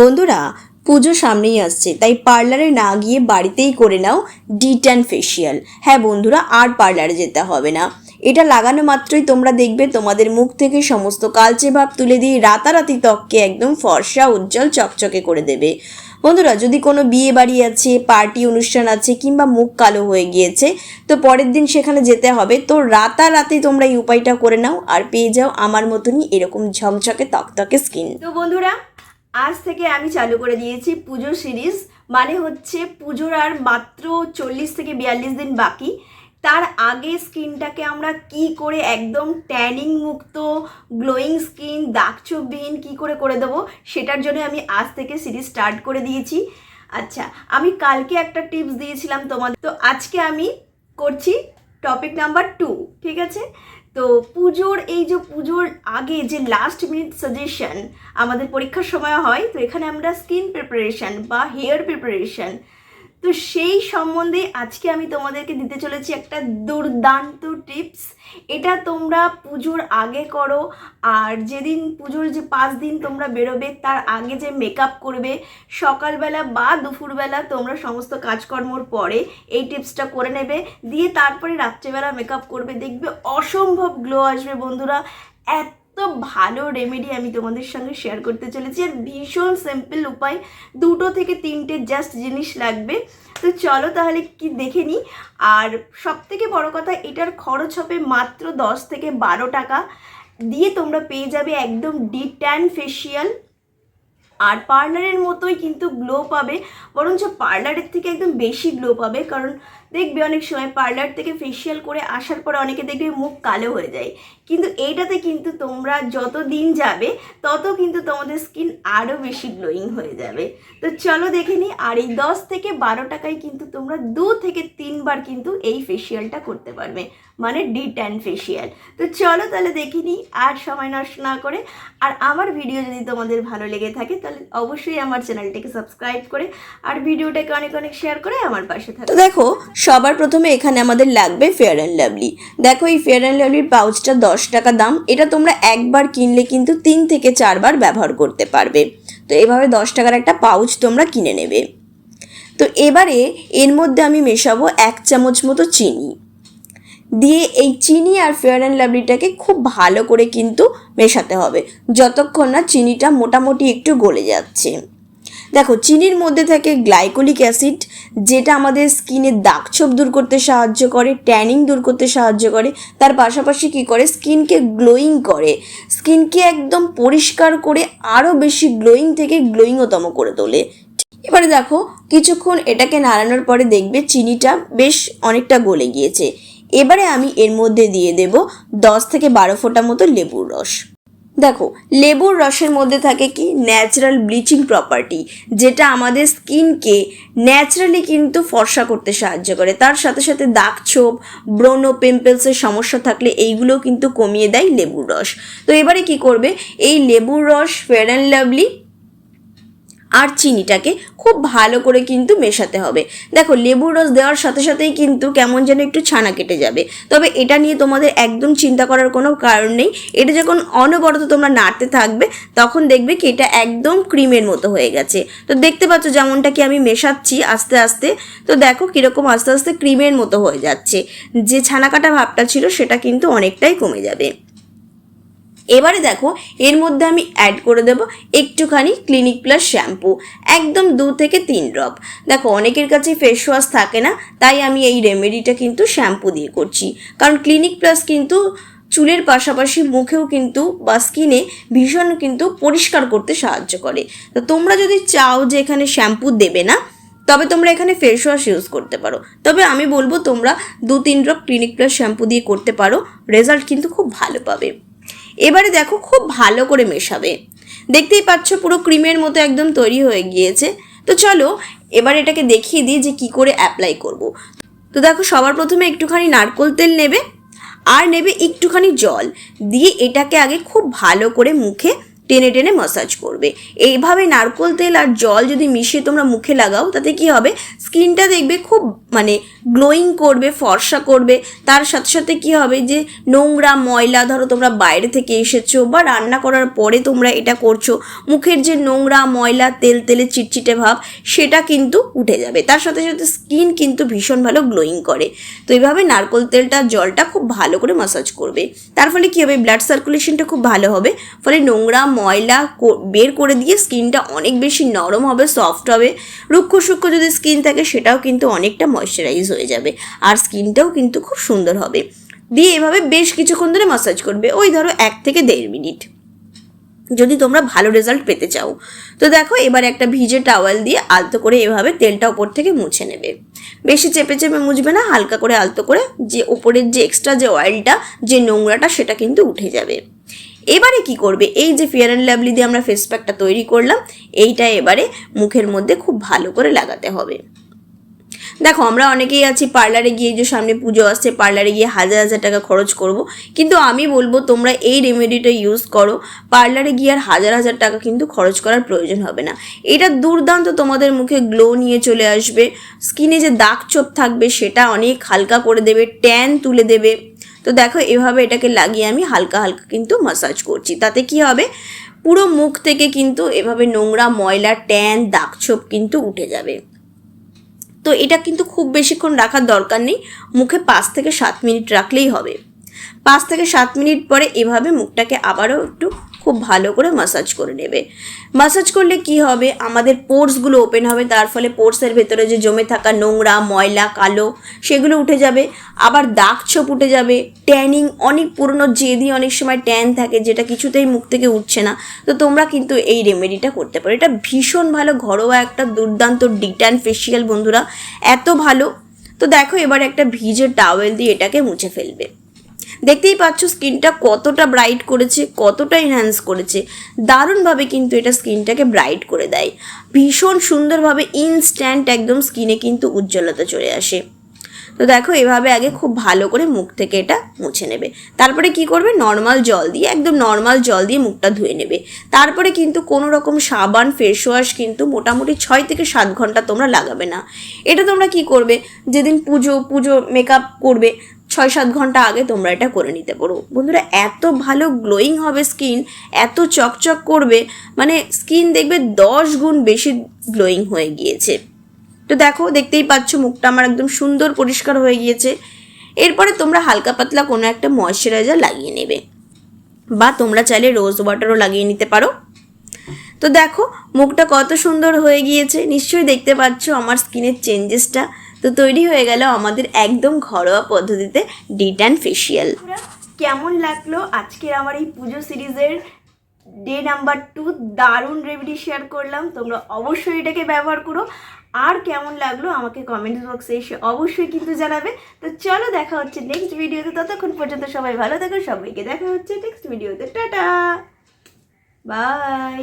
বন্ধুরা, পুজো সামনেই আসছে, তাই পার্লারে না গিয়ে বাড়িতেই করে নাও ডি ট্যান ফেসিয়াল হ্যাঁ বন্ধুরা, আর পার্লারে যেতে হবে না। এটা লাগানো মাত্রই তোমরা দেখবে তোমাদের মুখ থেকে সমস্ত কালচে ভাব তুলে দিয়ে রাতারাতি ত্বককে একদম ফর্সা, উজ্জ্বল, চকচকে করে দেবে। বন্ধুরা, যদি কোনো বিয়ে বাড়ি আছে, পার্টি অনুষ্ঠান আছে, কিংবা মুখ কালো হয়ে গিয়েছে, তো পরের দিন সেখানে যেতে হবে। তো রাতারাতি তোমরা এই উপায়টা করে নাও আর পেয়ে যাও আমার মতনই এরকম ঝকঝকে, তকতকে স্কিন তো বন্ধুরা আজ থেকে আমি চালু করে দিয়েছি পুজো সিরিজ মানে হচ্ছে পুজোর আর মাত্র চল্লিশ থেকে বিয়াল্লিশ দিন বাকি। তার আগে স্কিনটাকে আমরা কি করে একদম ট্যানিং মুক্ত, গ্লোয়িং স্কিন দাগছোপবিহীন কি করে করে দেবো, সেটার জন্য আমি আজ থেকে সিরিজ স্টার্ট করে দিয়েছি। আচ্ছা আমি কালকে একটা টিপস দিয়েছিলাম তোমাদের। তো আজকে আমি করছি টপিক নাম্বার টু, ঠিক আছে? তো পুজোর, এই যে পুজোর আগে যে লাস্ট মিনিট সাজেশন আমাদের পরীক্ষার সময় হয়, তো এখানে আমরা স্কিন প্রিপারেশন বা হেয়ার প্রিপারেশন তো সেই সম্বন্ধে আজকে আমি তোমাদেরকে দিতে চলেছি একটা দুর্দান্ত টিপস। এটা তোমরা পুজোর আগে করো, আর যেদিন পুজোর যে পাঁচ দিন তোমরা বেরোবে, তার আগে যে মেকআপ করবে, সকালবেলা বা দুপুরবেলা তোমরা সমস্ত কাজকর্মর পরে এই টিপসটা করে নেবে, দিয়ে তারপরে রাত্রেবেলা মেকআপ করবে, দেখবে অসম্ভব গ্লো আসবে বন্ধুরা। এত ভালো রেমেডি আমি তোমাদের সঙ্গে শেয়ার করতে চলেছি। আর ভীষণ সিম্পল উপায়, দুটো থেকে তিনটে জাস্ট জিনিস লাগবে। তো চলো তাহলে কি দেখে নিই আর সব থেকে বড়ো কথা, এটার খরচ হবে মাত্র দশ থেকে বারো টাকা। দিয়ে তোমরা পেয়ে যাবে একদম ডি ফেসিয়াল আর পার্লারের মতোই কিন্তু গ্লো পাবে। বরঞ্চ পার্লারের থেকে একদম বেশি গ্লো পাবে। কারণ দেখবে অনেক সময় পার্লার থেকে ফেসিয়াল করে আসার পরে অনেকে দেখবে মুখ কালো হয়ে যায়। কিন্তু এইটাতে কিন্তু তোমরা যত দিন যাবে, তত কিন্তু তোমাদের স্কিন আরও বেশি গ্লোয়িং হয়ে যাবে। তো চলো দেখে নিই আর এই দশ থেকে বারো টাকায় কিন্তু তোমরা দু থেকে তিনবার কিন্তু এই ফেসিয়ালটা করতে পারবে। মানে ডি ট্যান ফেসিয়াল তো চলো তাহলে দেখে নিই আর সময় নষ্ট না করে। আর আমার ভিডিও যদি তোমাদের ভালো লেগে থাকে, তাহলে অবশ্যই আমার চ্যানেলটিকে সাবস্ক্রাইব করে আর ভিডিওটাকে অনেক অনেক শেয়ার করে আমার পাশে থাকো। দেখো, সবার প্রথমে এখানে আমাদের লাগবে ফেয়ার অ্যান্ড লাভলি দেখো এই ফেয়ার অ্যান্ড লাভলির পাউচটা দশ টাকা দাম। এটা তোমরা একবার কিনলে কিন্তু তিন থেকে চারবার ব্যবহার করতে পারবে। তো এভাবে দশ টাকার একটা পাউচ তোমরা কিনে নেবে। তো এবারে এর মধ্যে আমি মেশাবো এক চামচ মতো চিনি। দিয়ে এই চিনি আর ফেয়ার অ্যান্ড লাভলিটাকে খুব ভালো করে কিন্তু মেশাতে হবে। যতক্ষণ না চিনিটা মোটামুটি একটু গলে যাচ্ছে। দেখো, চিনির মধ্যে থাকে গ্লাইকোলিক অ্যাসিড, যেটা আমাদের স্কিনের দাগছোপ দূর করতে সাহায্য করে, ট্যানিং দূর করতে সাহায্য করে। তার পাশাপাশি কি করে? স্কিনকে গ্লোয়িং করে। স্কিনকে একদম পরিষ্কার করে আরও বেশি গ্লোয়িং থেকে গ্লোয়িংতম করে তোলে। এবারে দেখো, কিছুক্ষণ এটাকে নাড়ানোর পরে দেখবে চিনিটা বেশ অনেকটা গলে গিয়েছে। এবারে আমি এর মধ্যে দিয়ে দেব দশ থেকে বারো ফোঁটা মতো লেবুর রস। দেখো, লেবুর রসের মধ্যে থাকে কি? ন্যাচারাল ব্লিচিং প্রপার্টি যেটা আমাদের স্কিনকে ন্যাচারালি কিন্তু ফর্সা করতে সাহায্য করে। তার সাথে সাথে দাগ ছোপ ব্রণ পিম্পলসের সমস্যা থাকলে এইগুলোও কিন্তু কমিয়ে দেয় লেবুর রস। তো এবারে কি করবে? এই লেবুর রস ফেয়ার অ্যান্ড লাভলি আর চিনিটাকে খুব ভালো করে কিন্তু মেশাতে হবে। দেখো, লেবুর রস দেওয়ার সাথে সাথেই কিন্তু কেমন যেন একটু ছানা কেটে যাবে। তবে এটা নিয়ে তোমাদের একদম চিন্তা করার কোনো কারণ নেই। এটা যখন অনবরত তোমরা নাড়তে থাকবে, তখন দেখবে কি এটা একদম ক্রিমের মতো হয়ে গেছে। তো দেখতে পাচ্ছ যেমনটা কি আমি মেশাচ্ছি আস্তে আস্তে। তো দেখো কীরকম আস্তে আস্তে ক্রিমের মতো হয়ে যাচ্ছে। যে ছানা কাটা ভাবটা ছিল, সেটা কিন্তু অনেকটাই কমে যাবে। এবারে দেখো, এর মধ্যে আমি অ্যাড করে দেবো একটুখানি ক্লিনিক প্লাস শ্যাম্পু একদম দু থেকে তিন ড্রপ দেখো, অনেকের কাছে ফেস ওয়াশ থাকে না, তাই আমি এই রেমেডিটা কিন্তু শ্যাম্পু দিয়ে করছি। কারণ ক্লিনিক প্লাস কিন্তু চুলের পাশাপাশি মুখেও কিন্তু বা স্কিনে ভীষণ কিন্তু পরিষ্কার করতে সাহায্য করে। তো তোমরা যদি চাও যে এখানে শ্যাম্পু দেবে না, তবে তোমরা এখানে ফেস ওয়াশ ইউজ করতে পারো। তবে আমি বলব তোমরা দু তিন ড্রপ ক্লিনিক প্লাস শ্যাম্পু দিয়ে করতে পারো রেজাল্ট কিন্তু খুব ভালো পাবে। এবারে দেখো খুব ভালো করে মেশাবে। দেখতেই পাচ্ছ পুরো ক্রিমের মতো একদম তৈরি হয়ে গিয়েছে। তো চলো, এবার এটাকে দেখিয়ে দিই যে কি করে অ্যাপ্লাই করব। তো দেখো, সবার প্রথমে একটুখানি নারকোল তেল নেবে, আর নেবে একটুখানি জল। দিয়ে এটাকে আগে খুব ভালো করে মুখে টেনে টেনে মাসাজ করবে। এইভাবে নারকোল তেল আর জল যদি মিশিয়ে তোমরা মুখে লাগাও, তাতে কি হবে? স্কিনটা দেখবে খুব মানে গ্লোয়িং করবে, ফর্সা করবে। তার সাথে সাথে কি হবে যে, নোংরা ময়লা ধরো তোমরা বাইরে থেকে এসেছ বা রান্না করার পরে তোমরা এটা করছ, মুখের যে নোংরা ময়লা, তেল, তেলে চিটচিটে ভাব, সেটা কিন্তু উঠে যাবে। তার সাথে সাথে স্কিন কিন্তু ভীষণ ভালো গ্লোয়িং করে। তো এইভাবে নারকোল তেলটা, জলটা খুব ভালো করে মাসাজ করবে। তার ফলে কী হবে? ব্লাড সার্কুলেশনটা খুব ভালো হবে। ফলে নোংরা ময়লা বের করে দিয়ে স্কিনটা অনেক বেশি নরম হবে সফট হবে। রুক্ষ সূক্ষ্ম যদি স্কিন থাকে, সেটাও কিন্তু অনেকটা ময়শ্চারাইজ হয়ে যাবে আর স্কিনটাও কিন্তু খুব সুন্দর হবে। দিয়ে এভাবে বেশ কিছুক্ষণ ধরে মাসাজ করবে, ওই ধরো এক থেকে দেড় মিনিট। যদি তোমরা ভালো রেজাল্ট পেতে চাও। তো দেখো, এবার একটা ভিজে টাওয়াল দিয়ে আলতো করে এভাবে তেলটা ওপর থেকে মুছে নেবে। বেশি চেপে চেপে মুছবে না, হালকা করে আলতো করে যে ওপরের যে এক্সট্রা যে অয়েলটা যে নোংরাটা, সেটা কিন্তু উঠে যাবে। এবারে কি করবে? এই যে ফেয়ার অ্যান্ড লাভলি দিয়ে আমরা ফেস প্যাকটা তৈরি করলাম, এইটা এবারে মুখের মধ্যে খুব ভালো করে লাগাতে হবে। দেখো, আমরা অনেকেই আছি পার্লারে গিয়ে যে সামনে পুজো আসছে পার্লারে গিয়ে হাজার হাজার টাকা খরচ করব। কিন্তু আমি বলব, তোমরা এই রেমেডিটা ইউজ করো। পার্লারে গিয়ে আর হাজার হাজার টাকা কিন্তু খরচ করার প্রয়োজন হবে না। এটা দুর্দান্ত তোমাদের মুখে গ্লো নিয়ে চলে আসবে। স্কিনে যে দাগ চোপ থাকবে, সেটা অনেক হালকা করে দেবে ট্যান তুলে দেবে। তো দেখো, এভাবে এটাকে লাগিয়ে আমি হালকা হালকা কিন্তু মাসাজ করছি। তাতে কি হবে? পুরো মুখ থেকে কিন্তু এভাবে নোংরা ময়লা, ট্যান দাগ ছোপ কিন্তু উঠে যাবে। তো এটা কিন্তু খুব বেশিক্ষণ রাখার দরকার নেই। মুখে পাঁচ থেকে সাত মিনিট রাখলেই হবে। পাঁচ থেকে সাত মিনিট পরে এভাবে মুখটাকে আবারও একটু খুব ভালো করে মাসাজ করে নেবে। মাসাজ করলে কি হবে? আমাদের পোর্সগুলো ওপেন হবে, তার ফলে পোর্সের ভেতরে যে জমে থাকা নোংরা, ময়লা, কালো, সেগুলো উঠে যাবে। আবার দাগ ছোপ উঠে যাবে। ট্যানিং অনেক পুরনো জেদি, অনেক সময় ট্যান থাকে, যেটা কিছুতেই মুখ থেকে উঠছে না। তো তোমরা কিন্তু এই রেমেডিটা করতে পারো। এটা ভীষণ ভালো, ঘরোয়া একটা দুর্দান্ত ডিট্যান ফেসিয়াল বন্ধুরা। এত ভালো। তো দেখো, এবার একটা ভিজে টাওয়েল দিয়ে এটাকে মুছে ফেলবে। দেখতেই পাচ্ছ স্কিনটা কতটা ব্রাইট করেছে, কতটা এনহ্যান্স করেছে। দারুণভাবে কিন্তু এটা স্কিনটাকে ব্রাইট করে দেয়। ভীষণ সুন্দরভাবে ইনস্ট্যান্ট একদম স্কিনে কিন্তু উজ্জ্বলতা চলে আসে। তো দেখো, এভাবে আগে খুব ভালো করে মুখ থেকে এটা মুছে নেবে। তারপরে কি করবে? নর্মাল জল দিয়ে, একদম নর্মাল জল দিয়ে মুখটা ধুয়ে নেবে। তারপরে কিন্তু কোনো রকম সাবান ফেস ওয়াশ কিন্তু মোটামুটি ছয় থেকে সাত ঘণ্টা তোমরা লাগাবে না। এটা তোমরা কি করবে? যেদিন পুজো পুজো মেকআপ করবে ছয় সাত ঘণ্টা আগে তোমরা এটা করে নিতে পারো। বন্ধুরা, এত ভালো গ্লোয়িং হবে স্কিন এত চকচক করবে মানে স্কিন দেখবে দশ গুণ বেশি গ্লোয়িং হয়ে গিয়েছে। তো দেখো, দেখতেই পাচ্ছ মুখটা আমার একদম সুন্দর পরিষ্কার হয়ে গিয়েছে। এরপরে তোমরা হালকা পাতলা কোনো একটা ময়শ্চারাইজার লাগিয়ে নেবে। বা তোমরা চাইলে রোজ ওয়াটারও লাগিয়ে নিতে পারো। তো দেখো, মুখটা কত সুন্দর হয়ে গিয়েছে। নিশ্চয়ই দেখতে পাচ্ছ আমার স্কিনের চেঞ্জেসটা তো তৈরি হয়ে গেল আমাদের একদম ঘরোয়া পদ্ধতিতে ডিট অ্যান্ড ফেসিয়াল কেমন লাগল আজকের আমার এই পুজো সিরিজের ডে নাম্বার টু দারুণ রেমেডি শেয়ার করলাম, তোমরা অবশ্যই এটাকে ব্যবহার করো। আর কেমন লাগল আমাকে কমেন্ট বক্সে এসে অবশ্যই কিন্তু জানাবে। তো চলো দেখা হচ্ছে নেক্সট ভিডিওতে ততক্ষণ পর্যন্ত সবাই ভালো থাকো, সবাইকে দেখা হচ্ছে নেক্সট ভিডিওতে টাটা! বাই